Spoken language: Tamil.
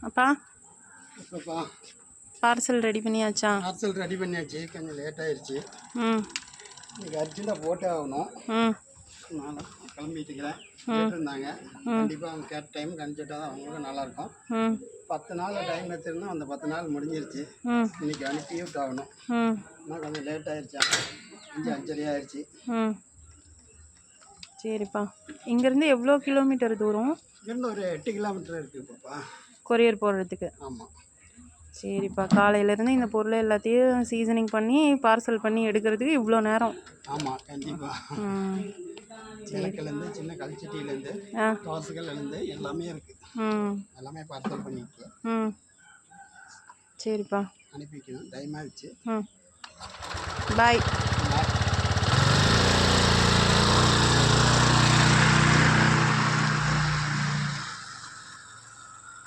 அப்பா? இப்போப்பா பார்சல் ரெடி பண்ணியாச்சா? பார்சல் ரெடி பண்ணியாச்சு. கொஞ்சம் லேட் ஆயிடுச்சு ம். இன்னைக்கு அர்ஜென்ட்டாக போட்டே ஆகணும். ம். நான் கிளம்பிட்டுக்கிறேன். கேட்டிருந்தாங்க கண்டிப்பாக அவங்க கேட்ட டைம் கணிச்சிட்டா தான் அவங்களுக்கும் நல்லாயிருக்கும். ம். பத்து நாள் டைம் வச்சுருந்தோம் அந்த பத்து நாள் முடிஞ்சிருச்சு. இன்னைக்கு அனுப்பி விட்டு ஆகணும் ஆனால் கொஞ்சம் லேட் ஆயிடுச்சு அஞ்சு அஞ்சரை ஆயிடுச்சு சரிப்பா. இங்கேருந்து எவ்வளோ கிலோமீட்டர் தூரம்? இங்கேருந்து ஒரு எட்டு கிலோமீட்டர் இருக்குது இப்போப்பா. கொரியர் போடுறதுக்கு. ஆமாம் சரிப்பா காலையிலேருந்து இந்த பொருளை எல்லாத்தையும் சீசனிங் பண்ணி பார்சல் பண்ணி எடுக்கிறதுக்கு இவ்வளோ நேரம். ஆமாம் கண்டிப்பாக விளக்குலேருந்து சின்ன கல்ச்சட்டியிலேருந்து ஆ. தோசைகள்லேருந்து எல்லாமே இருக்குது ம். எல்லாமே பார்சல் பண்ணிட்டு ம். சரிப்பா. அனுப்பி வைக்கணும் டைம் ஆயிடுச்சு. ம். பாய்.